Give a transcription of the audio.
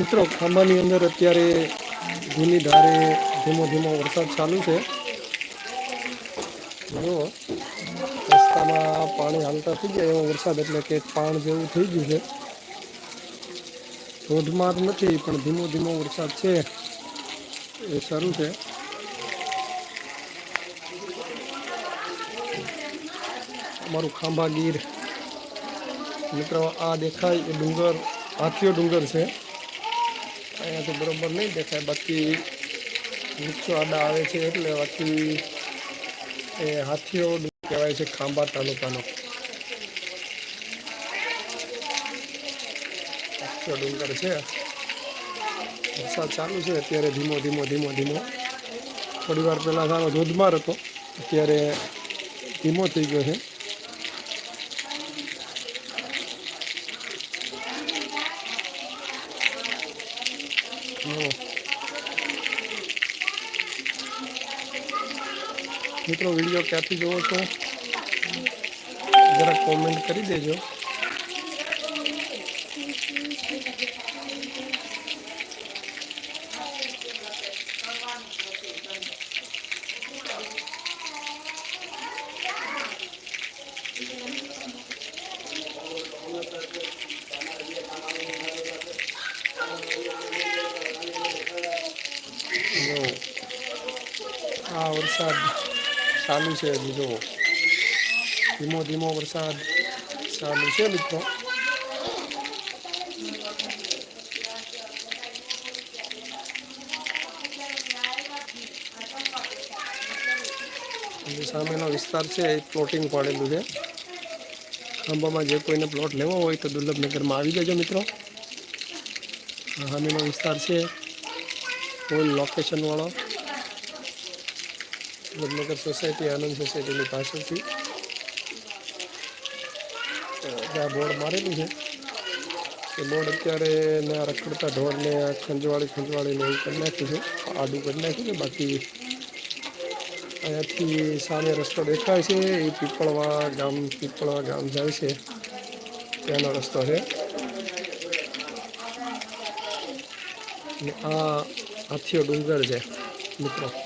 મિત્રો, ખાંભાની અંદર અત્યારે ધીમી ધારે ધીમો ધીમો વરસાદ ચાલુ છે. જો રસ્તામાં પાણી હાલતા થઈ ગયા એવો વરસાદ, એટલે કે પાણ જેવું થઈ ગયું છે. ધોધમાર નથી, પણ ધીમો ધીમો વરસાદ છે. એ સારું છે. અમારું ખાંભા ગીર. મિત્રો, આ દેખાય એ ડુંગર હાથીઓ ડુંગર છે. અહીંયાથી બરોબર નહીં દેખાય. બાકી વૃક્ષો આડા આવે છે એટલે બાકી એ હાથીઓ કહેવાય છે ખાંભા તાલુકાનો. હાથીઓ ડુંગર છે. વરસાદ ચાલુ છે. અત્યારે ધીમો ધીમો ધીમો ધીમો. થોડી વાર પહેલાં સારો ધોધમાર હતો. અત્યારે ધીમો થઈ ગયો છે. મિત્રો વીડિયો ક્યાંથી જોવો છો? જરા કોમેન્ટ કરી દેજો. આ વરસાદ ચાલુ છે હજી જુઓ ધીમો ધીમો વરસાદ ચાલુ છે મિત્રો અને સામેનો વિસ્તાર છે એ પ્લોટિંગ પાડેલું છે ખાંભામાં જે કોઈને પ્લોટ લેવો હોય તો દુર્લભનગરમાં આવી જજો મિત્રો આ સામેનો વિસ્તાર છે ફૂલ લોકેશનવાળો વડનગર સોસાયટી, આનંદ સોસાયટીની પાછળથી. આ બોર્ડ મારેલું છે. એ બોર્ડ અત્યારે ને આ રખડતા ઢોરને આ ખંજવાળી ખંજવાળીને એવું કરી નાખ્યું છે. આડું કરી નાખ્યું છે. બાકી અહીંયાથી સામે રસ્તો દેખાય છે. એ પીપળવા ગામ પીપળવા ગામ જાય છે. ત્યાંનો રસ્તો છે. આ હાથીઓ ડુંગર છે, મિત્રો.